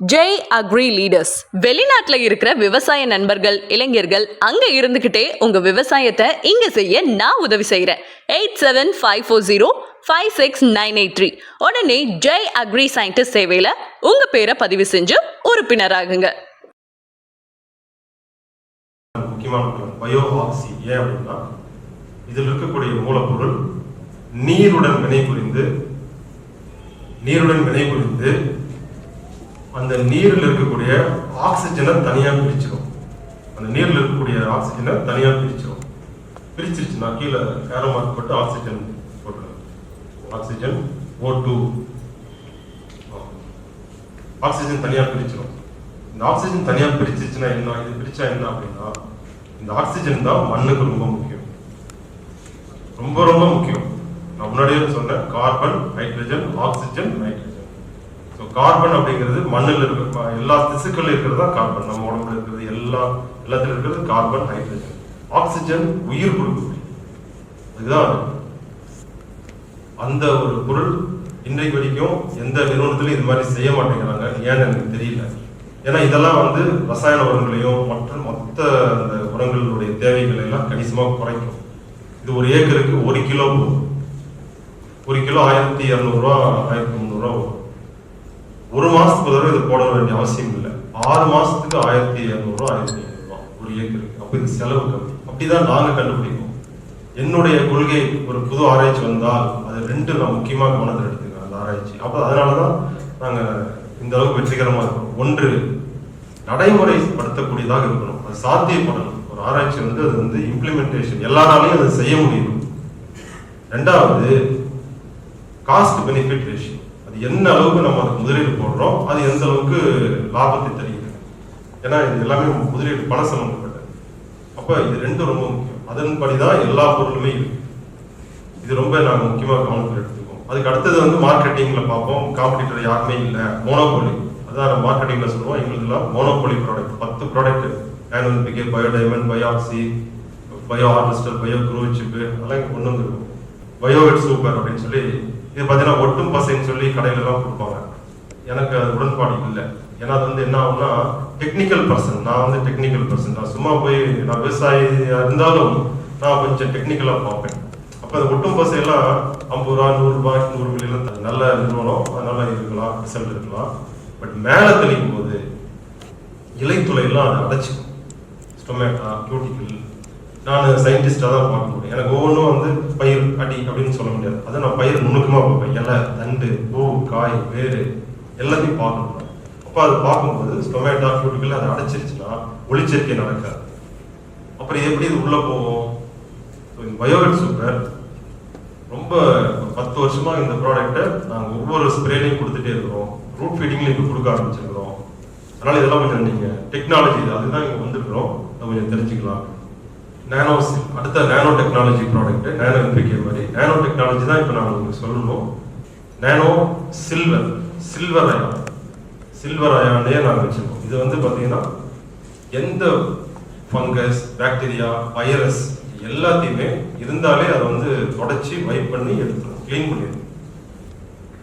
Jai agri leaders வெளிநாட்டுல இருக்கிற விவசாய நண்பர்கள் இளைஞர்கள் அங்க இருந்துகிட்டே உங்க விவசாயத்தை இங்க செய்ய நான் உதவி செய்யறேன் eight seven five four zero five six nine eight three உடனே ஜெய் அக்ரி சயின்டிஸ்ட் சேவையில உங்க பேரை பதிவு செஞ்சு உறுப்பினராகுங்க. முக்கியமான பொருள் பயோ ஆக்சி ஏன் அப்படின்னா இதில் இருக்கக்கூடிய மூலப்பொருள் நீருடன் வினைபுரிந்து நீருடன் வினைபுரிந்து அந்த நீரில் இருக்கக்கூடிய ஆக்சிஜனை தனியாக பிரிச்சிடும் அந்த நீரில் இருக்கக்கூடிய ஆக்சிஜனை தனியாக பிரிச்சிடும் பிரிச்சிருச்சுன்னா கீழே ஏரோ மார்க் போட்டு ஆக்சிஜன் போட்டுருங்க ஆக்சிஜன் ஓ டூ ஆக்சிஜன் தனியாக பிரிச்சிடும் இந்த ஆக்சிஜன் தனியாக பிரிச்சிச்சுன்னா என்ன இது பிரிச்சா என்ன அப்படின்னா இந்த ஆக்சிஜன் தான் மண்ணுக்கு ரொம்ப முக்கியம். ரொம்ப ரொம்ப முக்கியம். நான் முன்னாடியே சொன்னேன் carbon hydrogen oxygen nitrogen so carbon அப்படிங்கிறது மண்ணில் இருக்கிற எல்லா திசுக்கள் இருக்கிறது தான் கார்பன் நம்ம உடம்புல இருக்கிறது எல்லா எல்லாத்துல இருக்கிறது கார்பன் ஹைட்ரஜன் ஆக்சிஜன் உயிர் கொடுக்கக்கூடிய அதுதான் அந்த ஒரு பொருள் இன்றைக்கு வரைக்கும் எந்த நிறுவனத்திலும் இது மாதிரி செய்ய மாட்டேங்கிறாங்க. ஏன்னு எனக்கு தெரியல. ஏன்னா இதெல்லாம் வந்து ரசாயன உரங்களையும் மற்ற மொத்த அந்த உரங்களுடைய தேவைகளை எல்லாம் கணிசமாக குறைக்கும். இது ஒரு ஏக்கருக்கு ஒரு கிலோ ஒரு கிலோ ஆயிரத்தி இரநூறுவா ஆயிரத்தி முந்நூறுரூவா வரும் ஒரு மாசத்துக்கு ஒரு தடவை இதை போட வேண்டிய அவசியம் இல்லை. ஆறு மாசத்துக்கு ஆயிரத்தி இரநூறுவா ஆயிரத்தி ஐநூறுரூவா ஒரு ஏக்கருக்கு அப்போ இது செலவு கம்மி. அப்படிதான் நாங்க கண்டுபிடிப்போம். என்னுடைய கொள்கை ஒரு புது ஆராய்ச்சி வந்தால் அது ரெண்டு நான் முக்கியமாக கவனத்தில் எடுத்துக்கிறேன் அந்த ஆராய்ச்சி. அப்போ அதனால தான் நாங்கள் இந்த அளவுக்கு வெற்றிகரமாக இருக்கிறோம் ஒன்று நடைமுறைப்படுத்தக்கூடியதாக இருக்கணும். அது சாத்தியப்படணும். ஒரு ஆராய்ச்சி வந்து அது வந்து இம்ப்ளிமெண்டேஷன் எல்லாராலையும் அதை செய்ய முடியும். ரெண்டாவது காஸ்ட் பெனிஃபிட் ரேஷியோ என்ன அளவுக்கு நம்ம அதுக்கு முதலீடு போடுறோம் அது எந்த அளவுக்கு லாபத்தை தெரியுது ஏன்னா இது எல்லாமே முதலீடு பண சம்பந்தப்பட்டது. அப்போ இது ரெண்டும் ரொம்ப முக்கியம். அதன்படி தான் எல்லா பொருளுமே இருக்கு. இது ரொம்ப நாங்கள் முக்கியமாக கவனத்தில் எடுத்துக்கோம் அதுக்கு அடுத்தது வந்து மார்க்கெட்டிங்கில் பார்ப்போம். காம்படிட்டர் யாருமே இல்லை. மோனோபோலி. அதான் நம்ம மார்க்கெட்டிங்கில் சொல்லுவோம். எங்களுக்குலாம் மோனோபோலி ப்ராடக்ட் பத்து product annual PK bio diamond bio oxy bio harvester bio grow chip அதெல்லாம் இங்கே கொண்டு வந்துருக்கோம். பயோவெட் சூப்பர் அப்படின்னு சொல்லி இது பார்த்தீங்கன்னா ஒட்டும் பசைன்னு சொல்லி கடையில எல்லாம் கொடுப்பாங்க. எனக்கு அது உடன்பாடு இல்லை. ஏன்னா அது வந்து என்ன ஆகும்னா டெக்னிக்கல் பர்சன் நான் வந்து டெக்னிக்கல் பர்சன் நான் சும்மா போய் நான் விவசாயியாக இருந்தாலும் நான் கொஞ்சம் டெக்னிக்கலாக பார்ப்பேன். அப்போ அந்த ஒட்டும் பசையெல்லாம் ஐம்பது ரூபா நூறுரூபா நூறு மில்லியன் நல்ல நிறுவனம் அதனால இருக்கலாம் ரிசல்ட் இருக்கலாம். பட் மேலே தெளிக்கும் போது இலைத்துளையெல்லாம் அதை அடைச்சிக்கும். ஸ்டொமேட்டா கியூட்டிக்கல் நான் சயின்டிஸ்டாக தான் பார்க்க முடியும் எனக்கு ஒவ்வொன்றும் வந்து பயிர் அடி அப்படின்னு சொல்ல முடியாது பயிர் நுணுக்கமாக பார்ப்பேன் இலை தண்டு பூ காய் வேறு எல்லாத்தையும் பார்க்கணும். அப்போ அது பார்க்கும்போது ஸ்டொமேட்டா கியூட்டிக்கல் அதை அடைச்சிருச்சுன்னா ஒளிச்சேர்க்கை நடக்காது. அப்புறம் எப்படி இது உள்ளே போகும்? பயோவெட் சூப்பர் ரொம்ப பத்து வருஷமா இந்த ப்ராடக்ட்டை நாங்கள் ஒவ்வொரு ஸ்ப்ரேலையும் கொடுத்துட்டே இருக்கிறோம். ரூட் ஃபீடிங்லையும் இப்போ கொடுக்க ஆரம்பிச்சிருக்கிறோம். அதனால இதெல்லாம் கொஞ்சம் நீங்கள் டெக்னாலஜி அதுதான் இங்கே வந்திருக்கிறோம். அதை கொஞ்சம் தெரிஞ்சுக்கலாம். நேனோ அடுத்த nano technology product nano NPK மாதிரி. நேனோ டெக்னாலஜி தான் இப்போ நான் உங்களுக்கு சொல்லணும். Nano silver silver ion silver அயானே நாங்கள் வச்சுருக்கோம். இது வந்து பார்த்தீங்கன்னா எந்த ஃபங்கஸ் பாக்டீரியா வைரஸ் எல்லாத்தையுமே இருந்தாலே அதை வந்து தொடச்சி வைப் பண்ணி எடுத்துடும் க்ளீன் பண்ணிடும்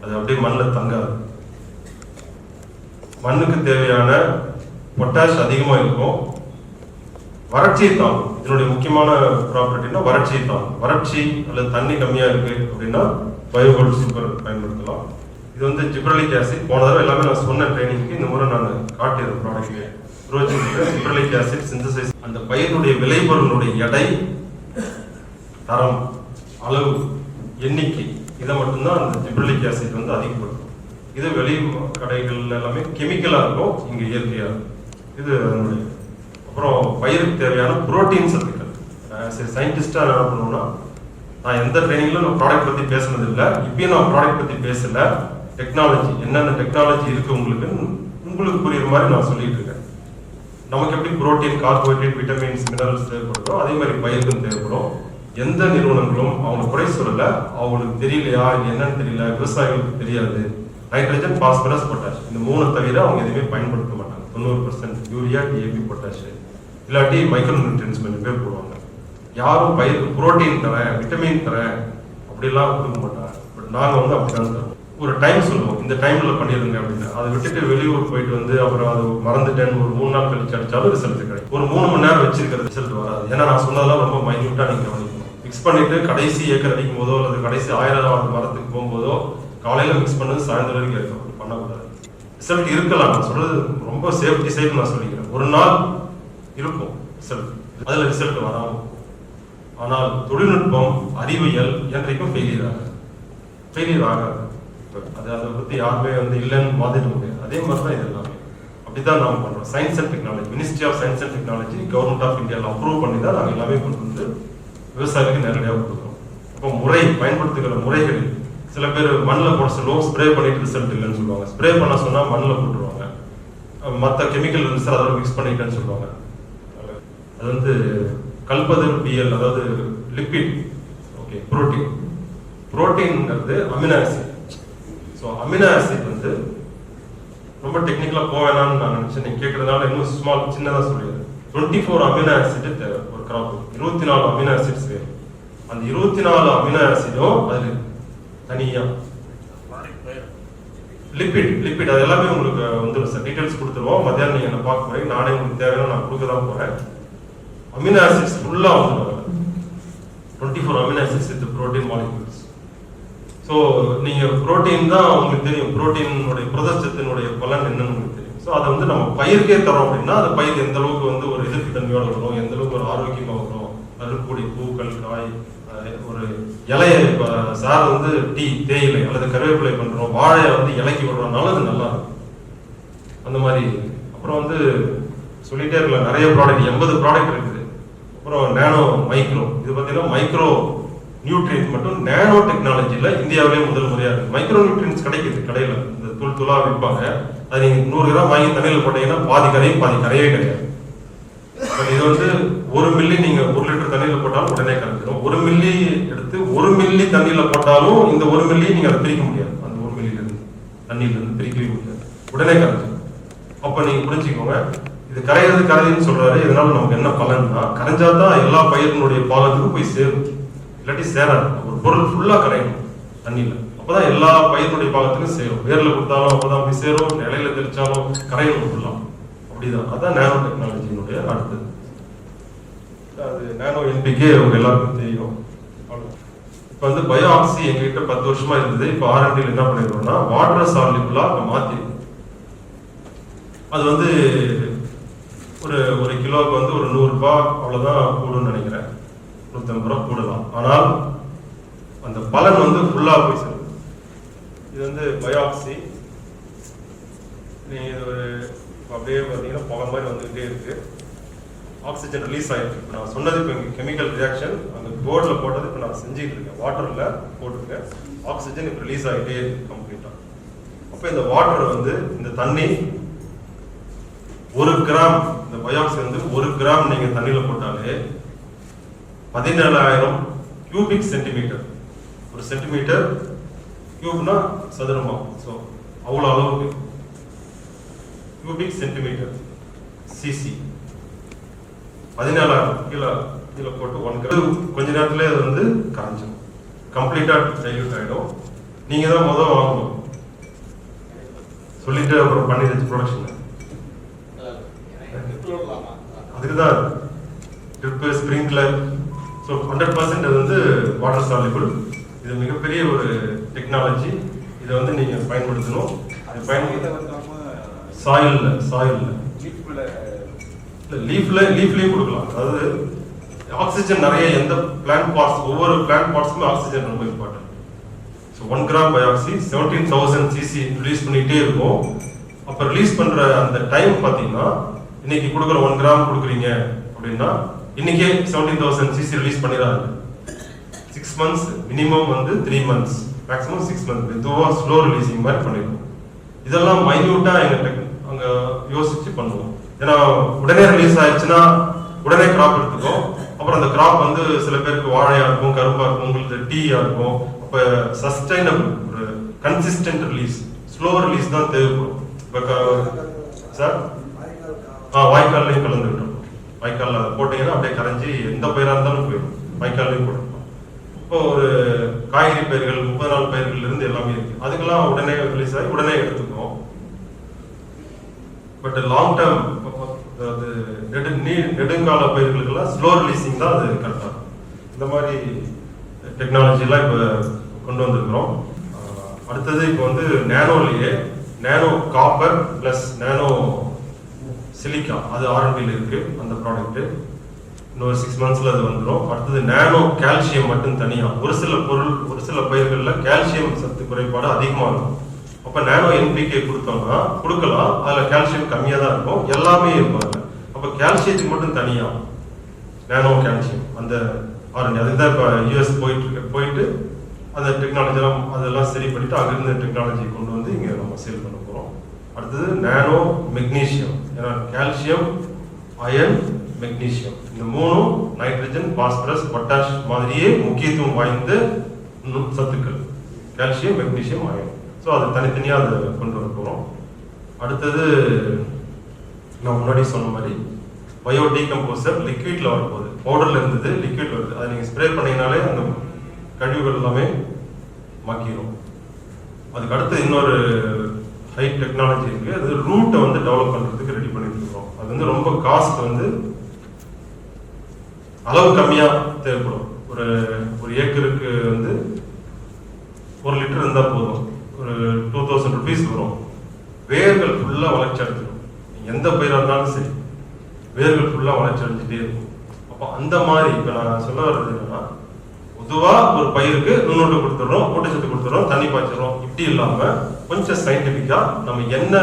அது அப்படியே மண்ணில் தங்காது. மண்ணுக்கு தேவையான பொட்டாஷ் அதிகமாக இருக்கும். வறட்சியை தாங்கும் இதனுடைய முக்கியமான ப்ராப்பர்ட்டினா வறட்சி தான். வறட்சி அல்லது தண்ணி கம்மியாக இருக்கு அப்படின்னா பயோகோல்ட் சூப்பர் பயன்படுத்தலாம். இது வந்து ஜிப்ரலிக் ஆசிட் போன தடவை எல்லாமே நான் சொன்ன ட்ரைனிங்க்கு இந்த முறை நான் காட்டியிருந்த ப்ராடக்ட்டு ரோஜின் ஜிப்ரலிக் ஆசிட் சிந்தசைஸ் அந்த பயிருடைய விளைபொருளுடைய எடை தரம் அளவு எண்ணிக்கை இதை மட்டும்தான் அந்த ஜிப்ரலிக் ஆசிட் வந்து அதிகப்படுத்தும். இது வெளி கடைகள் எல்லாமே கெமிக்கலாக இருக்கும் இங்கே இயற்கையாக இருக்கும் இது அதனுடைய அப்புறம் பயிருக்கு தேவையான புரோட்டீன் சத்துக்கள். சரி சயின்டிஸ்டாக என்ன பண்ணுவோம்னா நான் எந்த ட்ரைனிங்லும் நான் ப்ராடக்ட் பற்றி பேசுனது இல்லை இப்பயும் நான் ப்ராடக்ட் பற்றி பேசல. டெக்னாலஜி என்னென்ன டெக்னாலஜி இருக்குது உங்களுக்கு? உங்களுக்கு புரியுற மாதிரி நான் சொல்லிட்டு இருக்கேன். நமக்கு எப்படி புரோட்டீன் கார்போஹைட்ரேட் விட்டமின்ஸ் மினரல்ஸ் தேவைப்படுதோ அதே மாதிரி பயிருக்கும் தேவைப்படும். எந்த நிறுவனங்களும் அவங்க குறை சொல்லலை. அவங்களுக்கு தெரியலையா? இது என்னன்னு தெரியல. விவசாயிகளுக்கு தெரியாது. நைட்ரஜன் பாஸ்பரஸ் பொட்டாஷ் இந்த மூணு தவிர அவங்க எதுவுமே பயன்படுத்த மாட்டாங்க. தொண்ணூறு பர்சன்ட் யூரியா டிஏபி பொட்டாஷ் இல்லாட்டி மைக்ரோ நியூட்ரியன்ஸ் கொஞ்சம் பேர் போடுவாங்க. யாரும் பயிருக்கு புரோட்டீன் தரேன் விட்டமின் தரேன் அப்படிலாம் கொடுக்க மாட்டாங்க. பட் நாங்கள் வந்து அப்படிதான் தரோம் ஒரு டைம் சொல்லுவோம். இந்த டைம்ல பண்ணிடுங்க அப்படின்னு அதை விட்டுட்டு வெளியூர் போயிட்டு வந்து அப்புறம் அது மறந்துட்டேன்னு ஒரு மூணு நாள் கழிச்சு அடிச்சாலும் ரிசல்ட் கிடைக்கும். ஒரு மூணு மணி நேரம் வச்சிருக்கிற ரிசல்ட் வராது. ஏன்னா நான் சொன்னதெல்லாம் ரொம்ப மைன்யூட்டா நீங்க கவனிக்கணும். மிக்ஸ் பண்ணிட்டு கடைசி ஏக்கர் அடிக்கும் போதோ அல்லது கடைசி ஆயிரம் மரத்துக்கு போகும்போதோ காலையில மிக்ஸ் பண்ணது சாயந்தரம் வரைக்கும் இருக்கும் பண்ணக்கூடாது. ரிசல்ட் இருக்கலாம் நான் சொல்றது ரொம்ப சேஃப்டி சைடு நான் சொல்லிக்கிறேன். ஒரு நாள் இருக்கும். ரிசல்ட் அதில் ரிசல்ட் வராம. ஆனால் தொழில்நுட்பம் அறிவியல் என்றைக்கும் ஃபெயிலியர் ஆகாது ஃபெயிலியர் ஆகாது. அது அதை பற்றி யாருமே வந்து இல்லைன்னு வாதிட முடியாது. அதே மாதிரி தான் இது எல்லாமே. அப்படிதான் நாம் பண்ணுறோம் science and technology ministry of science and technology government of இந்தியாவில் அப்ரூவ் பண்ணி தான் நாங்கள் எல்லாமே கொண்டு வந்து விவசாயிகளுக்கு நேரடியாக கொடுக்குறோம். அப்போ முறை பயன்படுத்துகிற முறைகள் சில பேர் மண்ணில் போட சொல்லுவோம் ஸ்ப்ரே பண்ணிட்டு ரிசல்ட் இல்லைன்னு சொல்லுவாங்க. ஸ்ப்ரே பண்ண சொன்னால் மண்ணில் போட்டுருவாங்க. மற்ற கெமிக்கல் இருந்துச்சு அதோட மிக்ஸ் பண்ணிட்டேன்னு சொல்லுவாங்க. அது வந்து கல்பதர் பிஎல் அதாவது lipid okay protein புரோட்டீன்ங்கிறது amino acid so amino acid வந்து ரொம்ப டெக்னிக்கலாக போவேணான்னு நான் நினச்சேன். நீங்கள் கேட்குறதுனால இன்னும் ஸ்மால் சின்னதாக சொல்லிடுறேன். டுவெண்ட்டி ஃபோர் அமினோ ஆசிட் தேவை ஒரு கிராப் இருபத்தி நாலு அமினோ ஆசிட்ஸ் வேணும். அந்த இருபத்தி நாலு அமினோ ஆசிடும் அதில் தனியாக லிப்பிட் லிப்பிட் அது எல்லாமே உங்களுக்கு வந்துடும் சார் டீட்டெயில்ஸ் கொடுத்துருவோம். மத்தியானம் நீங்கள் என்ன பார்க்க போகிறீங்க நானே உங்களுக்கு தேவையான நான் கொடுக்க தான் போகிறேன் அமினோ ஆசிட்ஸ் ஃபுல்லாக வந்துடும் twenty four amino acids with protein molecules so நீங்கள் புரோட்டீன் தான் உங்களுக்கு தெரியும். ப்ரோட்டீனுடைய புரதச்சத்தினுடைய பலன் என்னன்னு உங்களுக்கு தெரியும். ஸோ அதை வந்து நம்ம பயிருக்கே தரோம் அப்படின்னா அந்த பயிர் எந்த அளவுக்கு வந்து ஒரு எதிர்ப்பு தன்மையோட வரும் எந்த அளவுக்கு ஒரு ஆரோக்கியமாக வரும். அதில் பூக்கள் காய் ஒரு இலையை இப்போ சார் வந்து டீ தேயிலை அல்லது கருவேப்பிலை பண்ணுறோம் வாழையை வந்து இலைக்கு விடுறதுனால அது நல்லா இருக்கும். அந்த மாதிரி. அப்புறம் வந்து சொல்லிட்டே இருக்கலாம். நிறைய ப்ராடக்ட் எண்பது ப்ராடக்ட் இருக்குது. அப்புறம் நேனோ மைக்ரோ இது பார்த்தீங்கன்னா மைக்ரோ நியூட்ரியன்ஸ் மட்டும் நேனோ டெக்னாலஜியில் இந்தியாவிலே முதல் முறையாக இருக்குது மைக்ரோ நியூட்ரியன்ஸ் கிடைக்குது கடையில். இந்த தூள் தூளாக விற்பாங்க. அது நீங்கள் நூறு கிராம் வாங்கி தண்ணியில் போட்டீங்கன்னா பாதி கரையும் பாதி கரையே கிடையாது. இது வந்து ஒரு மில்லி நீங்கள் ஒரு லிட்டர் தண்ணியில் போட்டாலும் உடனே கரைஞ்சிடும் ஒரு மில்லி எடுத்து ஒரு மில்லி தண்ணியில் போட்டாலும் இந்த ஒரு மில்லியை நீங்கள் அதை பிரிக்க முடியாது. அந்த ஒரு மில்லியிலேருந்து தண்ணியிலேருந்து பிரிக்கவே முடியாது. உடனே கரைஞ்சிடும் அப்போ நீங்கள் புரிஞ்சுக்கோங்க இது கரைகிறது கரையுன்னு சொல்றாரு. இதனால நமக்கு என்ன பலன்னா கரைஞ்சாதான் எல்லா பயிரினுடைய பாலத்துக்கும் போய் சேரும். இல்லாட்டி சேராது. ஒரு பொருள் ஃபுல்லா கரையணும் தண்ணியில. அப்பதான் எல்லா பயிரினுடைய பாகத்துக்கும் சேரும். வேர்ல கொடுத்தாலும் அப்பதான் போய் சேரும். நிலையில தெளிச்சாலும் கரையணும் ஃபுல்லா அப்படிதான். அதான் நேனோ டெக்னாலஜியினுடைய அடுத்தது. அது நேனோ என்பிக்கே உங்க எல்லாருக்கும் தெரியும். இப்போ வந்து பயோ ஆக்சி எங்ககிட்ட பத்து வருஷமா இருந்தது. இப்போ ஆர்என்டியில் என்ன பண்ணிருக்கோம்னா வாட்டர் சாலிபிளா மாத்தி அது வந்து ஒரு ஒரு கிலோவுக்கு வந்து ஒரு நூறு ரூபாய் அவ்வளவுதான் கூடும்னு நினைக்கிறேன். நூற்றம்பது ரூபா கூடலாம் ஆனால் அந்த பலன் வந்து ஃபுல்லா போய் சேரும். இது வந்து பயாப்சி நீங்க இது ஒரு அப்படியே பார்த்தீங்கன்னா புகை மாதிரி வந்துகிட்டே இருக்கு. ஆக்சிஜன் ரிலீஸ் ஆயிருக்கு. இப்போ நான் சொன்னது இப்போ கெமிக்கல் ரியாக்ஷன் அந்த போர்டில் போட்டது இப்போ நான் செஞ்சுட்டு இருக்கேன். வாட்டரில் போட்டிருக்கேன். ஆக்சிஜன் இப்போ ரிலீஸ் ஆகிட்டே இருக்கு கம்ப்ளீட்டாக அப்போ இந்த வாட்டர் வந்து இந்த தண்ணி ஒரு கிராம் இந்த பயாக்சி வந்து ஒரு கிராம் நீங்க தண்ணியில போட்டாலே பதினேழாயிரம் கியூபிக் சென்டிமீட்டர் ஒரு சென்டிமீட்டர் கியூப்னா சதுரமாகும். ஸோ அவ்வளோ அளவுக்கு கியூபிக் சென்டிமீட்டர் சிசி பதினேழாயிரம் கீழே கீழே போட்டு ஒன் கிராம் கொஞ்ச நேரத்துல அது வந்து காஞ்சிடும் கம்ப்ளீட்டா டைல்யூட் ஆகிடும் நீங்க தான் முதல் வாங்கணும். சொல்லிட்டு அப்புறம் பண்ணிடுச்சு ப்ரொடக்ஷன் அதுக்கு தான் drip sprinkler so hundred percent அது வந்து வாட்டர் சாலிபிள் இது மிகப்பெரிய ஒரு டெக்னாலஜி இதை வந்து நீங்கள் பயன்படுத்தணும். அது பயன்படுத்த சாயிலில் சாயிலில் லீஃப்ல லீஃப்லயும் கொடுக்கலாம். அதாவது ஆக்சிஜன் நிறைய எந்த பிளான்ட் பார்ட்ஸ் ஒவ்வொரு பிளான்ட் பார்ட்ஸுமே ஆக்சிஜன் ரொம்ப இம்பார்ட்டன்ட் ஸோ ஒன் கிராம் பயாக்சி செவன்டீன் தௌசண்ட் சிசி ரிலீஸ் பண்ணிட்டே இருக்கும். அப்போ ரிலீஸ் பண்ற அந்த டைம் பார்த்தீங்கன்னா இன்னைக்கு கொடுக்குற ஒன் கிராம் கொடுக்குறீங்க அப்படின்னா இன்னைக்கே செவன்டீன் தௌசண்ட் சிசி ரிலீஸ் பண்ணிடுறாங்க. சிக்ஸ் மந்த்ஸ் மினிமம் வந்து three months maximum six months மெதுவாக ஸ்லோ ரிலீஸிங் மாதிரி பண்ணிருக்கோம் இதெல்லாம் மைன்யூட்டாக எங்கள் டெக் அங்கே யோசிச்சு பண்ணுவோம். ஏன்னா உடனே ரிலீஸ் ஆயிடுச்சுன்னா உடனே கிராப் எடுத்துக்கும். அப்புறம் அந்த கிராப் வந்து சில பேருக்கு வாழையா இருக்கும் கரும்பாக இருக்கும் உங்களுக்கு டீயா இருக்கும். அப்ப சஸ்டைனபிள் ஒரு கன்சிஸ்டன்ட் ரிலீஸ் ஸ்லோ ரிலீஸ் தான் தேவைப்படும். இப்போ சார்? ஆ வாய்க்கால்லையும் கலந்துக்கிட்டோம் வாய்க்காலில் போட்டீங்கன்னா அப்படியே கரைஞ்சி எந்த பயிராக இருந்தாலும் போயிடும். வாய்க்கால்லையும் போட்டுருக்கோம் இப்போ ஒரு காய்கறி பயிர்கள் முப்பது நாள் பயிர்கள் இருந்து எல்லாமே இருக்கு. அதுக்கெல்லாம் உடனே ரிலீஸ் ஆகி உடனே எடுத்துக்கிறோம் பட் லாங் டேர்ம் அதாவது நெடு நீ நெடுங்கால பயிர்களுக்கெல்லாம் ஸ்லோ ரிலீஸிங் தான் அது கரெக்டாக இந்த மாதிரி டெக்னாலஜிலாம் இப்போ கொண்டு வந்திருக்கிறோம். அடுத்தது இப்போ வந்து நேனோலேயே nano copper plus nano silica அது ஆரம்பியில் இருக்கு அந்த ப்ராடக்ட் இன்னொரு சிக்ஸ் மந்த்ஸ்ல அது வந்துடும் அடுத்தது நேனோ கால்சியம் மட்டும் தனியா. ஒரு சில பொருள் ஒரு சில பயிர்களில் கால்சியம் சத்து குறைபாடு அதிகமாக இருக்கும். அப்ப நேனோ என்பிகே கொடுத்தோம்னா கொடுக்கலாம். அதுல கால்சியம் கம்மியா தான் இருக்கும். எல்லாமே இருப்பாங்க. அப்போ அப்ப கால்சியத்துக்கு மட்டும் தனியா. நேனோ கால்சியம் அந்த ஆரஞ்சு அதுக்கு தான் இப்போ யூஎஸ் போயிட்டு இருக்கு. போயிட்டு அந்த டெக்னாலஜி எல்லாம் அதெல்லாம் சரி பண்ணிட்டு அங்கிருந்து டெக்னாலஜி கொண்டு வந்து இங்க நம்ம சேல் பண்ண அடுத்தது நேனோ மெக்னீசியம். ஏன்னா கால்சியம் அயன் மெக்னீசியம் இந்த மூணும் நைட்ரஜன் பாஸ்பரஸ் பொட்டாஷ் மாதிரியே முக்கியத்துவம் வாய்ந்த சத்துக்கள். கால்சியம் மெக்னீசியம் அயன் ஸோ அது தனித்தனியாக அதை கொண்டு வர போகிறோம் அடுத்தது நான் முன்னாடி சொன்ன மாதிரி பயோ டீகம்போசர் லிக்விட்ல வரப்போகுது. பவுடர்ல இருந்தது லிக்விட் வருது. அதை நீங்கள் ஸ்ப்ரே பண்ணினாலே அந்த கழிவுகள் எல்லாமே மக்கிடும் அதுக்கு அடுத்து இன்னொரு ஹை டெக்னாலஜி இருக்கு. அது ரூட்டை வந்து டெவலப் பண்றதுக்கு ரெடி பண்ணிட்டு இருக்கோம் அது வந்து ரொம்ப காஸ்ட் வந்து அளவு கம்மியா தேவைப்படும். ஒரு ஒரு ஏக்கருக்கு வந்து ஒரு லிட்டர் இருந்தா போதும். ஒரு டூ தௌசண்ட் ருபீஸ் வரும். வேர்கள் ஃபுல்லா வளர்ச்சி அடைஞ்சிடும் எந்த பயிரா இருந்தாலும் சரி. வேர்கள் ஃபுல்லா வளர்ச்சி அடைஞ்சிட்டே இருக்கும். அப்போ அந்த மாதிரி இப்போ நான் சொல்ல வர்றது பொதுவாக ஒரு பயிருக்கு நுண்ணூட்டம் கொடுத்துடுறோம் ஊட்டச்சத்து கொடுத்துடுறோம் தண்ணி பாய்ச்சிடுறோம். இப்படி இல்லாம கொஞ்சம் சயின்டிபிக்கா நம்ம என்ன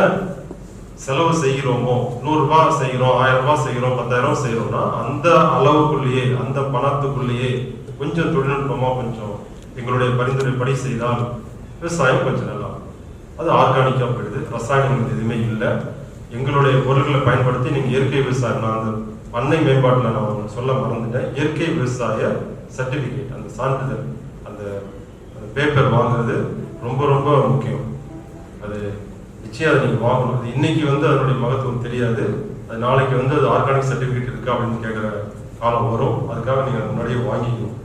செலவு செய்கிறோமோ நூறுரூபா செய்கிறோம் ஆயிரம் ரூபாய் செய்கிறோம் பத்தாயிரம் செய்கிறோம்னா அந்த அளவுக்குள்ளேயே அந்த பணத்துக்குள்ளேயே கொஞ்சம் தொழில்நுட்பமாக கொஞ்சம் எங்களுடைய பரிந்துரைப்படி செய்தால் விவசாயம் கொஞ்சம் நல்லா அது ஆர்கானிக்காக போயிடுது. ரசாயனம் எதுவுமே இல்லை. எங்களுடைய பொருட்களை பயன்படுத்தி நீங்கள் இயற்கை விவசாயம் அந்த பண்ணை மேம்பாட்டில் நான் ஒன்று சொல்ல மறந்துட்டேன். இயற்கை விவசாய சர்டிஃபிகேட் அந்த சான்றிதழ் அந்த பேப்பர் வாங்குறது ரொம்ப ரொம்ப முக்கியம். அது நிச்சயம் அதை நீங்கள் வாங்கணும். அது இன்னைக்கு வந்து அதனுடைய மகத்துவம் தெரியாது. அது நாளைக்கு வந்து அது ஆர்கானிக் சர்டிஃபிகேட் இருக்கா அப்படின்னு கேட்குற காலம் வரும். அதுக்காக நீங்கள் முன்னாடியே வாங்கிக்கணும்.